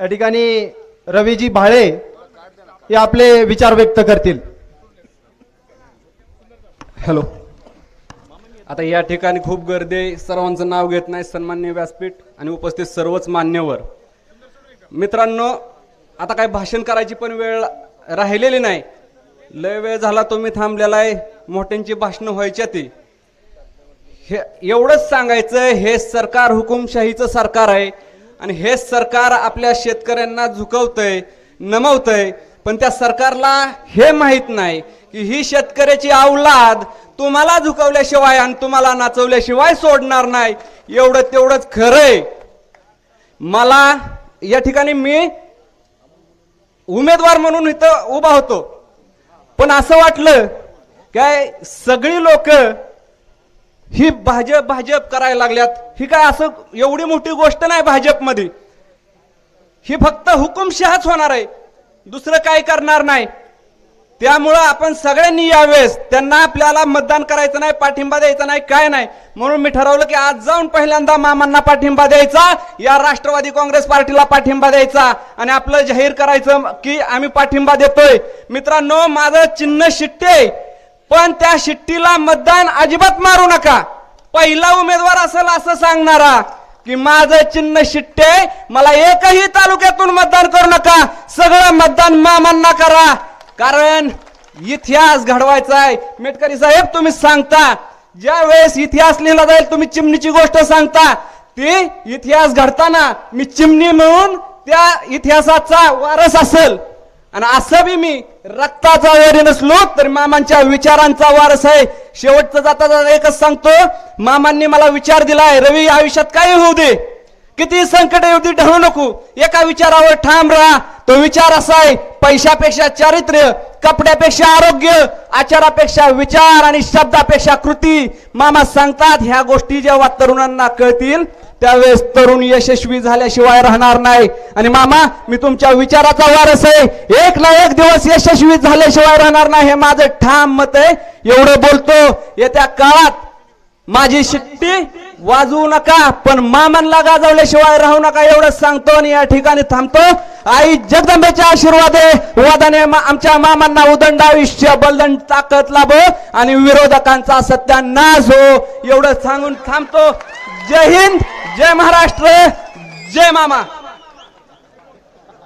या ठिकाणी रवीजी भाळे हे आपले विचार व्यक्त करतील. हॅलो आता या ठिकाणी खूप गर्दी आहे. सर्वांचं नाव घेत नाही. सन्मान्य व्यासपीठ आणि उपस्थित सर्वच मान्यवर. मित्रांनो आता काय भाषण करायची पण वेळ राहिलेली नाही. लय वेळ झाला तुम्ही थांबलेला आहे. मोठ्यांची भाषणं व्हायच्या ती हे एवढंच सांगायचं हे सरकार हुकुमशाहीचं सरकार आहे आणि हे सरकार आपल्या शेतकऱ्यांना झुकवतंय नमवतंय पण त्या सरकारला हे माहीत नाही की ही शेतकऱ्याची अवलाद तुम्हाला झुकवल्याशिवाय आणि तुम्हाला नाचवल्याशिवाय सोडणार नाही. एवढं तेवढंच खरंय. मला या ठिकाणी मी उमेदवार म्हणून इथं उभा होतो. पण असं वाटलं काय सगळी लोक ही भाजप भाजप करायला लागल्यात. ही काय असं एवढी मोठी गोष्ट नाही भाजपमध्ये. ही फक्त हुकुमशहाच होणार आहे. दुसरं काय करणार नाही. त्यामुळं आपण सगळ्यांनी यावेळेस त्यांना आपल्याला मतदान करायचं नाही पाठिंबा द्यायचा नाही काय नाही. म्हणून मी ठरवलं की आज जाऊन पहिल्यांदा मामांना पाठिंबा द्यायचा या राष्ट्रवादी काँग्रेस पार्टीला पाठिंबा द्यायचा आणि आपलं जाहीर करायचं की आम्ही पाठिंबा देतोय. मित्रांनो माझं चिन्ह शिट्टे पण त्या शिट्टीला मतदान अजिबात मारू नका. पहिला उमेदवार असेल असं सांगणारा की माझं चिन्ह शिट्टे मला एकही तालुक्यातून मतदान करू नका. सगळं मतदान मामांना करा. कारण इतिहास घडवायचा आहे. मेटकरी साहेब तुम्ही सांगता. ज्या वेळेस इतिहास लिहिला जाईल तुम्ही चिमणीची गोष्ट सांगता. ती इतिहास घडताना मी चिमणी म्हणून त्या इतिहासाचा वारस असेल. आणि असं बी मी रक्ताचा वरी नसलो तर मामांच्या विचारांचा वारस आहे. शेवटचं जाता जाता एकच सांगतो मामांनी मला विचार दिलाय रवी आयुष्यात काय होऊ दे. किती संकट येऊ दे ढळू नको. एका विचारावर ठाम राहा. तो विचार असा आहे पैशापेक्षा चारित्र्य कपड्यापेक्षा आरोग्य आचारापेक्षा विचार आणि शब्दापेक्षा कृती. मामा सांगतात ह्या गोष्टी जेव्हा तरुणांना कळतील त्यावेळेस तरुण यशस्वी झाल्याशिवाय राहणार नाही. आणि मामा मी तुमच्या विचाराचा वारस आहे एक ना एक दिवस यशस्वी झाल्याशिवाय राहणार नाही हे माझं ठाम मत आहे. एवढं बोलतो येत्या काळात माझी शिट्टी वाजवू नका पण मामांना गाजवल्याशिवाय राहू नका एवढं सांगतो आणि या ठिकाणी थांबतो. आई जगदंबेच्या आशीर्वादे वादाने मा- आमच्या मामांना उदंड आयुष्य बलदंड ताकद लाभो आणि विरोधकांचा सत्यानाश हो. एवढं सांगून थांबतो. जय हिंद जय महाराष्ट्र जय मामा.